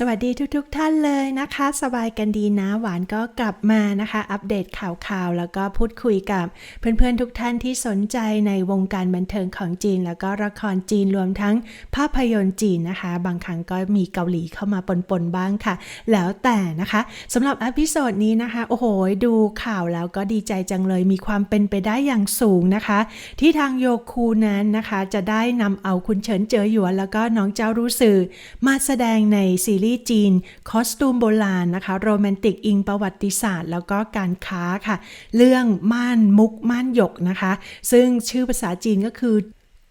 สวัสดีทุกๆทท่านเลยนะคะ สบายกันดีนะ หวานก็กลับมานะคะ อัปเดตข่าวๆ แล้วก็พูดคุยกับเพื่อนๆทุกท่านที่สนใจในวงการบันเทิงของจีน แล้วก็ละครจีนรวมทั้งภาพยนตร์จีนนะคะ บางครั้งก็มีเกาหลีเข้ามาปนๆบ้างค่ะ แล้วแต่นะคะสำหรับอพิโซดนี้นะคะ โอ้โห ดูข่าวแล้วก็ดีใจจังเลยมีความเป็นไปได้อย่างสูงนะคะ ที่ทางโยคูนั้นนะคะ จะได้นำเอาคุณเฉินเจอหยวนแล้วก็น้องเจ้ารู้สื่อมาแสดงในซีรีส์จีน คอสตูมโบราณนะคะ โรแมนติกอิงประวัติศาสตร์ แล้วก็การค้าค่ะ เรื่องม่านมุกม่านหยกนะคะ ซึ่งชื่อภาษาจีนก็คือ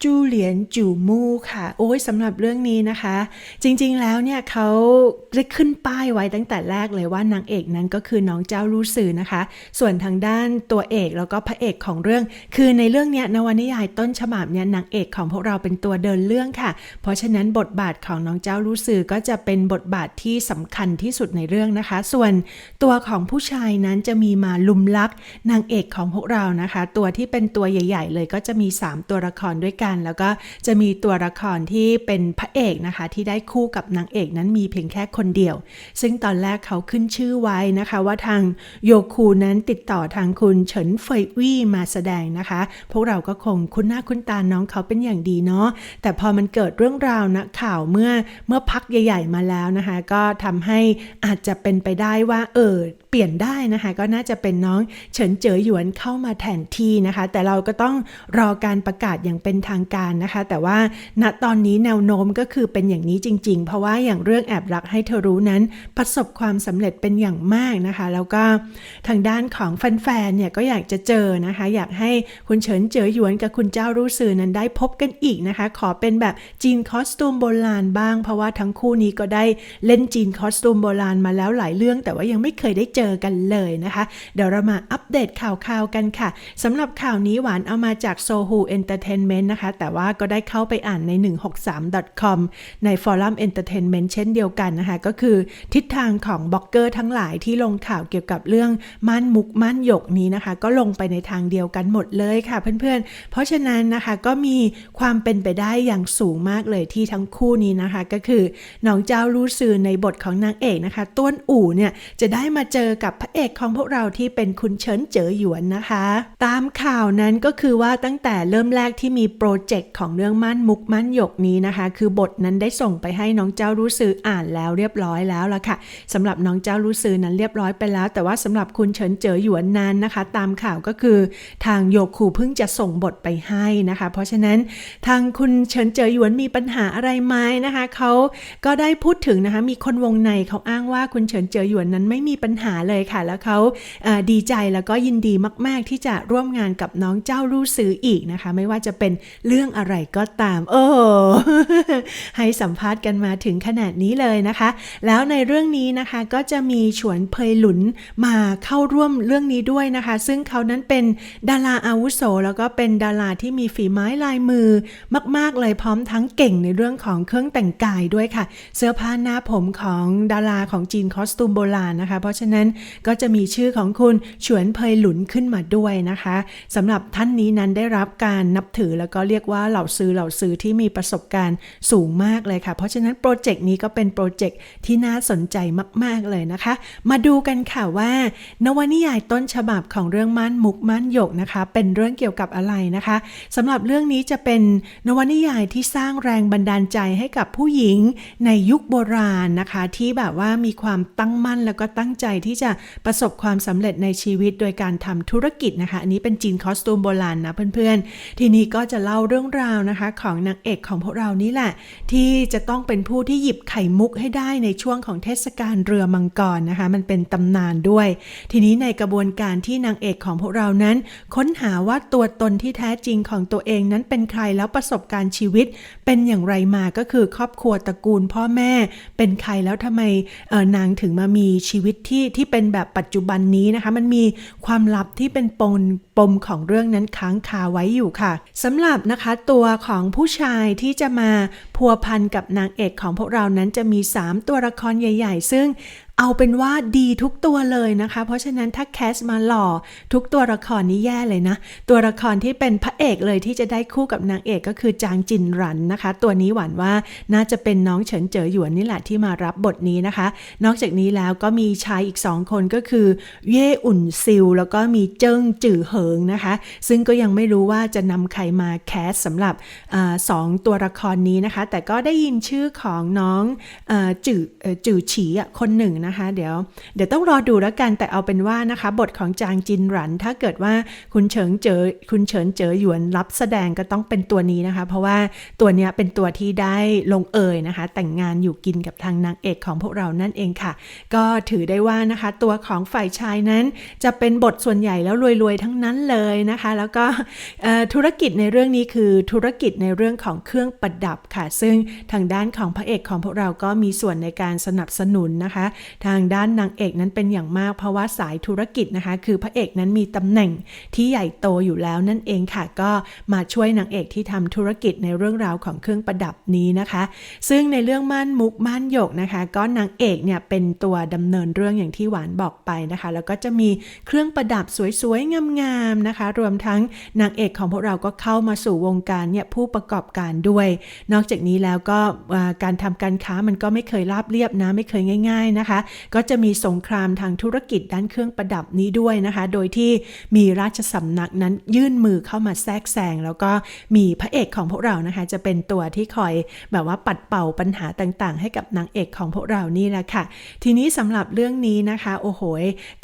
จูเหลียนจูมู่ค่ะ โอ้ยสำหรับเรื่องนี้นะคะ จริงๆแล้วเนี่ยเขาได้ขึ้นป้ายไว้ตั้งแต่แรกเลยว่านางเอกนั้นก็คือน้องเจ้ารู้สื่อนะคะ ส่วนทางด้านตัวเอกแล้วก็พระเอกของเรื่อง คือในเรื่องเนี้ยนวนิยายต้นฉบับเนี่ยนางเอกของพวกเราเป็นตัวเดินเรื่องค่ะ เพราะฉะนั้นบทบาทของน้องเจ้ารู้สื่อก็จะเป็นบทบาทที่สำคัญที่สุดในเรื่องนะคะ ส่วนตัวของผู้ชายนั้นจะมีมาลุมลักนางเอกของพวกเรานะคะ ตัวที่เป็นตัวใหญ่ ๆ เลยก็จะมี 3 ตัวละครด้วยกันแล้วก็จะมีตัวละครที่เป็นพระเอกนะคะ ที่ได้คู่กับนางเอกนั้นมีเพียงแค่คนเดียว ซึ่งตอนแรกเขาขึ้นชื่อไว้นะคะว่าทางโยคูนั้นติดต่อทางคุณเฉินเฟยวี่มาแสดงนะคะ พวกเราก็คงคุ้นหน้าคุ้นตาน้องเขาเป็นอย่างดีเนาะแต่พอมันเกิดเรื่องราวนะข่าวเมื่อเมื่อพักใหญ่ๆมาแล้วนะคะ ก็ทำให้อาจจะเป็นไปได้ว่าเออเปลี่ยนได้นะคะ ก็น่าจะเป็นน้องเฉินเจ๋อหยวนเข้ามาแทนที่นะคะ แต่เราก็ต้องรอการประกาศอย่างเป็นทางการนะคะ แต่ว่าณตอนนี้แนวโน้มก็คือเป็นอย่างนี้จริง ๆ เพราะว่าอย่างเรื่องแอบรักให้เธอรู้นั้น ประสบความสำเร็จเป็นอย่างมากนะคะ แล้วก็ทางด้านของแฟนๆเนี่ยก็อยากจะเจอนะคะ อยากให้คุณเฉินเจ๋อหยวนกับคุณเจ้ารู้สื่อนั้นได้พบกันอีกนะคะ ขอเป็นแบบจีนคอสตูมโบราณบ้าง เพราะว่าทั้งคู่นี้ก็ได้เล่นจีนคอสตูมโบราณมาแล้วหลายเรื่อง แต่ว่ายังไม่เคยได้เจอกันเลยนะคะ เดี๋ยวเรามาอัปเดตข่าวๆกันค่ะสำหรับข่าวนี้หวานเอามาจาก Sohu Entertainment นะคะแต่ว่าก็ได้เข้าไปอ่านใน 163.com ในฟอรัม Entertainment เช่นเดียวกันนะคะ ก็คือทิศทางของบล็อกเกอร์ทั้งหลายที่ลงข่าวเกี่ยวกับเรื่องม่านมุกม่านหยกนี้นะคะ ก็ลงไปในทางเดียวกันหมดเลยค่ะเพื่อนๆ เพราะฉะนั้นนะคะก็มีความเป็นไปได้อย่างสูงมากเลยที่ทั้งคู่นี้นะคะ ก็คือน้องเจ้ารู้สื่อในบทของนางเอกนะคะ ต้วนอู่เนี่ยจะได้มาเจอกับพระเอกของพวกเราที่เป็นคุณเฉินเจ๋อหยวนนะคะ ตามข่าวนั้นก็คือว่าตั้งแต่เริ่มแรกที่มีโปรเจกต์ของเรื่องมั่นมุกมั่นหยกนี้นะคะ คือบทนั้นได้ส่งไปให้น้องเจ้ารู้สื่ออ่านแล้วเรียบร้อยแล้วละค่ะสำหรับน้องเจ้ารู้สื่อนั้นเรียบร้อยไปแล้ว แต่ว่าสำหรับคุณเฉินเจ๋อหยวนนั้นนะคะ ตามข่าวก็คือทางโยคูเพิ่งจะส่งบทไปให้นะคะ เพราะฉะนั้นทางคุณเฉินเจ๋อหยวนมีปัญหาอะไรไหมนะคะเขาก็ได้พูดถึงนะคะมีคนวงในเขาอ้างว่าคุณเฉินเจ๋อหยวนนั้นไม่มีปัญหาเลยค่ะ แล้วเขาดีใจแล้วก็ยินดีมาก ๆ ที่จะร่วมงานกับน้องเจ้ารู้สื่ออีกนะคะ ไม่ว่าจะเป็นเรื่องอะไรก็ตาม โอ้ให้สัมภาษณ์กันมาถึงขนาดนี้เลยนะคะ แล้วในเรื่องนี้นะคะก็จะมีฉวนเพยหลุนมาเข้าร่วมเรื่องนี้ด้วยนะคะ ซึ่งเขานั้นเป็นดาราอาวุโส แล้วก็เป็นดาราที่มีฝีไม้ลายมือมาก ๆ เลยพร้อมทั้งเก่งในเรื่องของเครื่องแต่งกายด้วยค่ะ เสื้อผ้าหน้าผมของดาราของจีนคอสตูมโบราณนะคะ เพราะฉะนั้นก็จะมีชื่อของคุณฉวนเพยหลุนขึ้นมาด้วยนะคะสำหรับท่านนี้นั้นได้รับการนับถือแล้วก็เรียกียกว่าเหล่าซื้อเหล่าซื้อที่มีประสบการณ์สูงมากเลยค่ะ เพราะฉะนั้นโปรเจกต์นี้ก็เป็นโปรเจกต์ที่น่าสนใจมาก ๆ เลยนะคะ มาดูกันค่ะว่า นวนิยายต้นฉบับของเรื่องม่านมุกม่านหยกนะคะ เป็นเรื่องเกี่ยวกับอะไรนะคะสำหรับเรื่องนี้จะเป็นนวนิยายที่สร้างแรงบันดาลใจให้กับผู้หญิงในยุคโบราณนะคะ ที่แบบว่ามีความตั้งมั่นแล้วก็ตั้งใจที่จะประสบความสำเร็จในชีวิตโดยการทำธุรกิจนะคะ อันนี้เป็นจีนคอสตูมโบราณนะเพื่อนๆ ทีนี้ก็จะเล่าเรื่องราวนะคะของนางเอกของพวกเรานี่แหละ ที่จะต้องเป็นผู้ที่หยิบไข่มุกให้ได้ในช่วงของเทศกาลเรือมังกรนะคะ มันเป็นตำนานด้วย ทีนี้ในกระบวนการที่นางเอกของพวกเรานั้น ค้นหาว่าตัวตนที่แท้จริงของตัวเองนั้นเป็นใครแล้วประสบการณ์ชีวิต เป็นอย่างไรมาก็คือครอบครัวตระกูลพ่อแม่ เป็นใครแล้วทำไมนางถึงมามีชีวิตที่ที่เป็นแบบปัจจุบันนี้นะคะ มันมีความลับที่เป็นปมปมของเรื่องนั้นค้างคาไว้อยู่ค่ะสำหรับนะคะ ตัวของผู้ชายที่จะมาพัวพันกับนางเอกของพวกเรานั้นจะมี 3 ตัวละครใหญ่ ๆ ซึ่ง เอาเป็นว่าดีทุกตัวเลยนะคะ เพราะฉะนั้นถ้าแคสมาหล่อทุกตัวละครนี้แย่เลยนะ ตัวละครที่เป็นพระเอกเลยที่จะได้คู่กับนางเอกก็คือจางจินรันนะคะ ตัวนี้หวานว่าน่าจะเป็นน้องเฉินเจ๋อหยวนนี่แหละที่มารับบทนี้นะคะ นอกจากนี้แล้วก็มีชายอีกสองคนก็คือ เย่อุ่นซิลแล้วก็มีเจิ้งจื่อเหิงนะคะ ซึ่งก็ยังไม่รู้ว่าจะนำใครมาแคสสำหรับอสองตัวละครนี้นะคะ แต่ก็ได้ยินชื่อของน้องอจื่อจื่อฉีคนหนึ่งนะนะคะ เดี๋ยวเดี๋ยวต้องรอดูแล้วกันแต่เอาเป็นว่านะคะ บทของจางจินหรัน ถ้าเกิดว่าคุณเฉิงเจอคุณเฉินเจอหยวนรับแสดงก็ต้องเป็นตัวนี้นะคะ เพราะว่าตัวเนี้ยเป็นตัวที่ได้ลงเอยนะคะ แต่งงานอยู่กินกับทางนางเอกของพวกเรานั่นเองค่ะ ก็ถือได้ว่านะคะ ตัวของฝ่ายชายนั้น จะเป็นบทส่วนใหญ่แล้วรวยๆทั้งนั้นเลยนะคะ แล้วก็ธุรกิจในเรื่องนี้คือธุรกิจในเรื่องของเครื่องประดับค่ะ ซึ่งทางด้านของพระเอกของพวกเราก็มีส่วนในการสนับสนุนนะคะทางด้านนางเอกนั้นเป็นอย่างมากเพราะว่าสายธุรกิจนะคะ คือพระเอกนั้นมีตำแหน่งที่ใหญ่โตอยู่แล้วนั่นเองค่ะ ก็มาช่วยนางเอกที่ทำธุรกิจในเรื่องราวของเครื่องประดับนี้นะคะ ซึ่งในเรื่องม่านมุกม่านหยกนะคะ ก็นางเอกเนี่ยเป็นตัวดำเนินเรื่องอย่างที่หวานบอกไปนะคะ แล้วก็จะมีเครื่องประดับสวยๆงามๆนะคะ รวมทั้งนางเอกของพวกเราก็เข้ามาสู่วงการเนี่ยผู้ประกอบการด้วย นอกจากนี้แล้วก็การทำการค้ามันก็ไม่เคยราบเรียบนะไม่เคยง่าย ๆนะคะก็จะมีสงครามทางธุรกิจด้านเครื่องประดับนี้ด้วยนะคะ โดยที่มีราชสำนักนั้นยื่นมือเข้ามาแทรกแซงแล้วก็มีพระเอกของพวกเรานะคะ จะเป็นตัวที่คอยแบบว่าปัดเป่าปัญหาต่างๆ ให้กับนางเอกของพวกเรานี่แหละค่ะ ทีนี้สำหรับเรื่องนี้นะคะ โอ้โห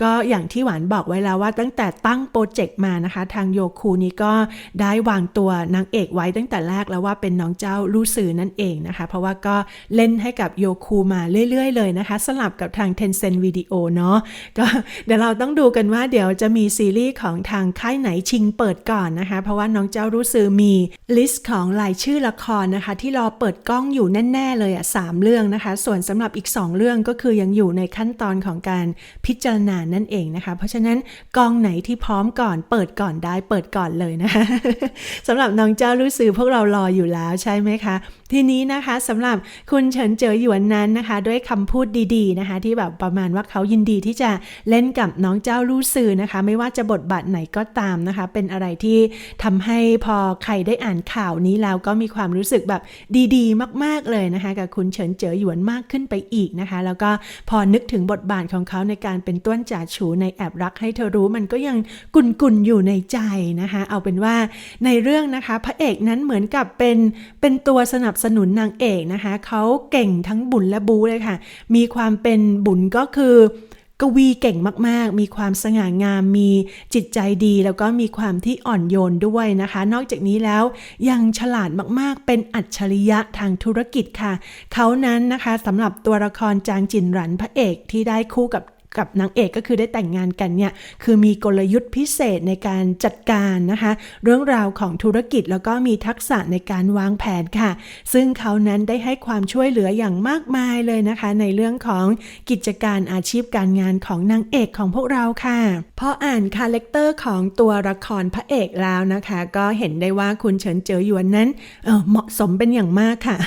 ก็อย่างที่หวานบอกไว้แล้วว่าตั้งแต่ตั้งโปรเจกต์มานะคะ ทางโยคูนี้ก็ได้วางตัวนางเอกไว้ตั้งแต่แรกแล้วว่าเป็นน้องเจ้าลู่ซือนั่นเองนะคะ เพราะว่าก็เล่นให้กับโยคูมาเรื่อย ๆ เลยนะคะ สลับกับทาง Tencent Video เนาะก็เดี๋ยวเราต้องดูกันว่าเดี๋ยวจะมีซีรีส์ของทางค่ายไหนชิงเปิดก่อนนะคะ เพราะว่าน้องเจ้ารู้ซือมีลิสต์ของรายชื่อละครนะคะ ที่รอเปิดกล้องอยู่แน่ ๆ เลยอะสามเรื่องนะคะ ส่วนสำหรับอีก 2 เรื่องก็คือยังอยู่ในขั้นตอนของการพิจารณานั่นเองนะคะ เพราะฉะนั้นกองไหนที่พร้อมก่อนเปิดก่อนได้เปิดก่อนเลยนะคะสำหรับน้องเจ้ารู้ซือพวกเรารออยู่แล้วใช่ไหมคะ ทีนี้นะคะสำหรับคุณเฉินเจ๋อหยวนนั้นนะคะ ด้วยคำพูดดีๆนะคะ ที่แบบประมาณว่าเขายินดีที่จะเล่นกับน้องเจ้าลู่ซือนะคะ ไม่ว่าจะบทบาทไหนก็ตามนะคะ เป็นอะไรที่ทำให้พอใครได้อ่านข่าวนี้แล้วก็มีความรู้สึกแบบดีๆ มาก ๆเลยนะคะ กับคุณเฉินเจ๋อหยวนมากขึ้นไปอีกนะคะ แล้วก็พอนึกถึงบทบาทของเขาในการเป็นต้นจ่าฉูในแอบรักให้เธอรู้มันก็ยังกุนๆอยู่ในใจนะคะ เอาเป็นว่าในเรื่องนะคะ พระเอกนั้นเหมือนกับเป็นเป็นตัวสนับสสนุนนางเอกนะคะเขาเก่งทั้งบุญและบูเลยค่ะ มีความเป็นบุญก็คือกวีเก่งมากๆ มีความสง่างาม มีจิตใจดี แล้วก็มีความที่อ่อนโยนด้วยนะคะ นอกจากนี้แล้วยังฉลาดมากๆ เป็นอัจฉริยะทางธุรกิจค่ะ เขานั้นนะคะสำหรับตัวละครจางจินหรันพระเอกที่ได้คู่กับ กับนางเอกก็คือได้แต่งงานกันเนี่ยคือมีกลยุทธ์พิเศษในการจัดการนะคะ เรื่องราวของธุรกิจแล้วก็มีทักษะในการวางแผนค่ะ ซึ่งเขานั้นได้ให้ความช่วยเหลืออย่างมากมายเลยนะคะ ในเรื่องของกิจการอาชีพการงานของนางเอกของพวกเราค่ะพออ่านคาแรคเตอร์ของตัวละครพระเอกแล้วนะคะ ก็เห็นได้ว่าคุณเฉินเจอหยวนนั้นเออเหมาะสมเป็นอย่างมากค่ะ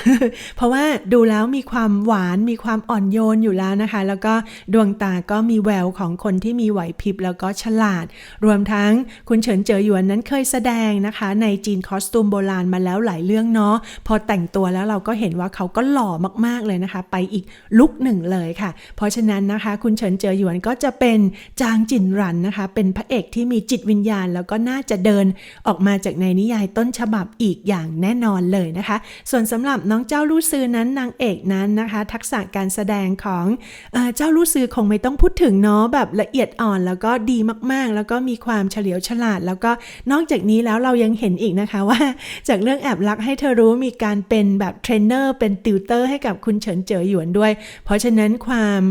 เพราะว่าดูแล้วมีความหวานมีความอ่อนโยนอยู่แล้วนะคะ แล้วก็ดวงตาก็็มีแววของคนที่มีไหวพริบแล้วก็ฉลาด รวมทั้งคุณเฉินเจอหยวนนั้นเคยแสดงนะคะ ในจีนคอสตูมโบราณมาแล้วหลายเรื่องเนาะพอแต่งตัวแล้วเราก็เห็นว่าเขาก็หล่อมากๆเลยนะคะ ไปอีกลุกหนึ่งเลยค่ะ เพราะฉะนั้นนะคะ คุณเฉินเจอหยวนก็จะเป็นจางจินรันนะคะ เป็นพระเอกที่มีจิตวิญญาณ แล้วก็น่าจะเดินออกมาจากในนิยายต้นฉบับอีกอย่างแน่นอนเลยนะคะ ส่วนสำหรับน้องเจ้าลู่ซือนั้นนางเอกนั้นนะคะ ทักษะการแสดงของเออเจ้าลู่ซือคงไม่ต้องพูดดถึงเนาะแบบละเอียดอ่อนแล้วก็ดีมากๆ แล้วก็มีความเฉลียวฉลาด แล้วก็นอกจากนี้แล้วเรายังเห็นอีกนะคะว่า จากเรื่องแอบรักให้เธอรู้มีการเป็นแบบเทรนเนอร์เป็นติวเตอร์ให้กับคุณเฉินเจ๋อหยวนด้วย เพราะฉะนั้นความ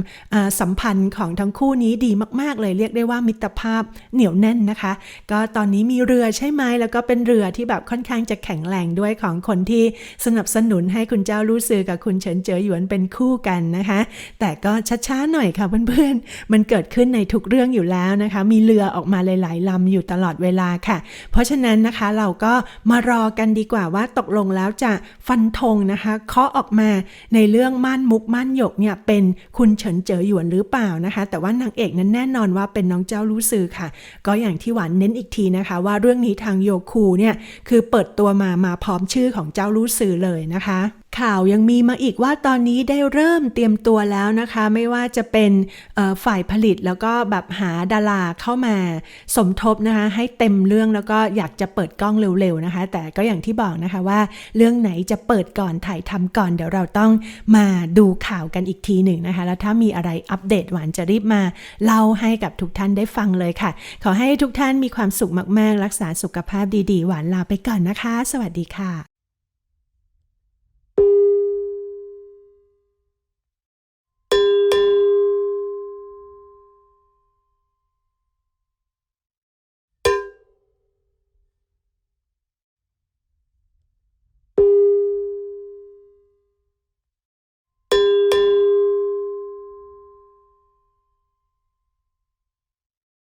สัมพันธ์ของทั้งคู่นี้ดีมาก ๆ เลยเรียกได้ว่ามิตรภาพเหนียวแน่นนะคะ ก็ตอนนี้มีเรือใช่ไหมแล้วก็เป็นเรือที่แบบค่อนข้างจะแข็งแรงด้วยของคนที่สนับสนุนให้คุณเจ้าลู่ซือกับคุณเฉินเจ๋อหยวนเป็นคู่กันนะคะ แต่ก็ช้าๆหน่อยค่ะเพื่อนมันเกิดขึ้นในทุกเรื่องอยู่แล้วนะคะ มีเรือออกมาหลายๆลำอยู่ตลอดเวลาค่ะ เพราะฉะนั้นนะคะเราก็มารอกันดีกว่าว่าตกลงแล้วจะฟันธงนะคะเคาะออกมาในเรื่องม่านมุกม่านหยกเนี่ยเป็นคุณเฉินเจ๋อหยวนหรือเปล่านะคะ แต่ว่านางเอกนั้นแน่นอนว่าเป็นน้องเจ้ารู้ซือค่ะ ก็อย่างที่หวานเน้นอีกทีนะคะ ว่าเรื่องนี้ทางโยคูเนี่ยคือเปิดตัวมามาพร้อมชื่อของเจ้ารู้ซือเลยนะคะ ข่าวยังมีมาอีกว่าตอนนี้ได้เริ่มเตรียมตัวแล้วนะคะ ไม่ว่าจะเป็นฝ่ายผลิตแล้วก็แบบหาดาราเข้ามาสมทบนะคะ ให้เต็มเรื่องแล้วก็อยากจะเปิดกล้องเร็วๆนะคะ แต่ก็อย่างที่บอกนะคะว่า เรื่องไหนจะเปิดก่อนถ่ายทำก่อน เดี๋ยวเราต้องมาดูข่าวกันอีกทีหนึ่งนะคะ แล้วถ้ามีอะไรอัปเดตหวานจะรีบมาเล่าให้กับทุกท่านได้ฟังเลยค่ะ ขอให้ทุกท่านมีความสุขมากๆ รักษาสุขภาพดีๆ หวานลาไปก่อนนะคะ สวัสดีค่ะ